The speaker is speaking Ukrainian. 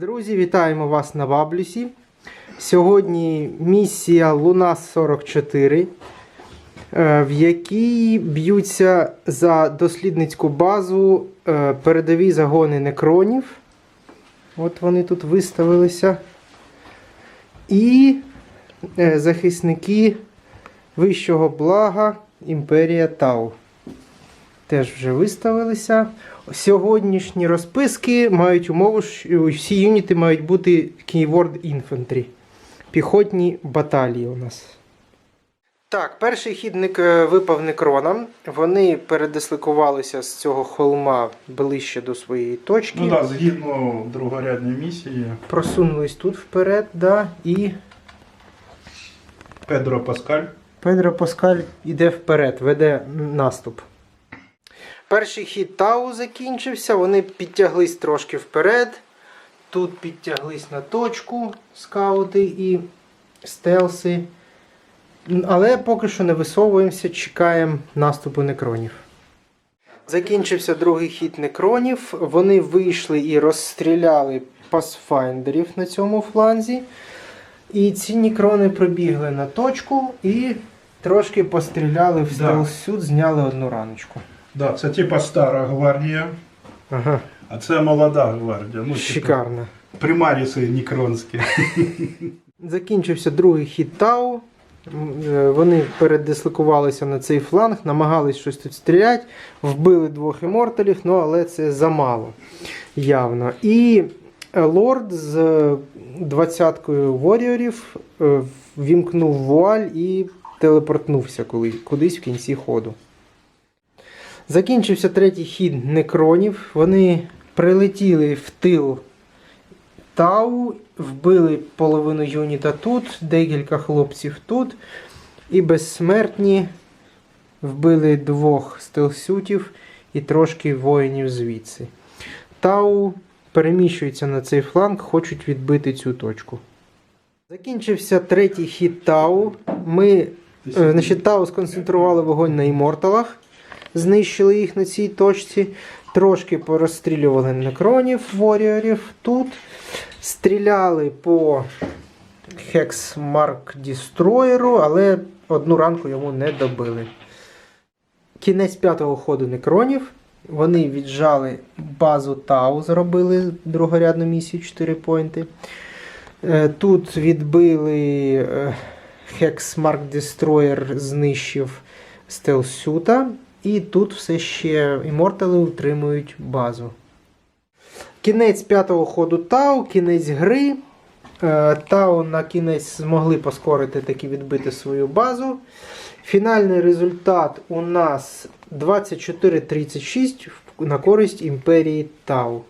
Друзі, вітаємо вас на Баблюсі. Сьогодні місія Луна 44, е, в якій б'ються за дослідницьку базу е, передові загони некронів. От вони тут виставилися. І е, захисники вищого блага Імперія Тау. Теж вже виставилися. Сьогоднішні розписки мають умову, що всі юніти мають бути Keyword Infantry. Піхотні баталії у нас. Так, перший хідник е, випав некронам. Вони передисликувалися з цього холма ближче до своєї точки. Ну так, да, згідно другорядної місії, Просунулись тут вперед, да, і Педро Паскаль. Педро Паскаль іде вперед, веде наступ. Перший хід Тау закінчився, вони підтяглись трошки вперед. Тут підтяглись на точку скаути і стелси. Але поки що не висовуємося, чекаємо наступу некронів. Закінчився другий хід некронів. Вони вийшли і розстріляли пасфайндерів на цьому фланзі. І ці нікрони пробігли на точку і трошки постріляли в Да. стелсют, зняли одну раночку. Да, це типа стара гвардія, Ага, а це молода гвардія. Ну, шикарно. примаріси нікронські. Закінчився другий хід Тау. М, е, Вони передислокувалися на цей фланг, намагались щось тут стріляти, вбили двох іморталів, ну але це замало явно. І е, лорд з е, двадцяткою воріорів е, вімкнув вуаль і телепортнувся коли- кудись в кінці ходу. Закінчився третій хід некронів. Вони прилетіли в тил Тау, вбили половину юніта тут, декілька хлопців тут. І безсмертні вбили двох стелсютів і трошки воїнів звідси. Тау переміщується на цей фланг, хочуть відбити цю точку. Закінчився третій хід Тау. Ми Е, Значить, Тау сконцентрували вогонь на іморталах, знищили їх на цій точці. Трошки порозстрілювали некронів, воріорів тут. Стріляли по Хексмарк Дістроєру, але одну ранку йому не добили. Кінець п'ятого ходу некронів. Вони віджали базу Тау, зробили другорядну місію 4 поінти. Е, Тут відбили Hexmark Destroyer знищив стелсюта. І тут все ще імортали утримують базу. Кінець п'ятого ходу Тау, кінець гри. Е, Тау на кінець змогли поскорити таки відбити свою базу. Фінальний результат у нас 24-36 на користь імперії Тау.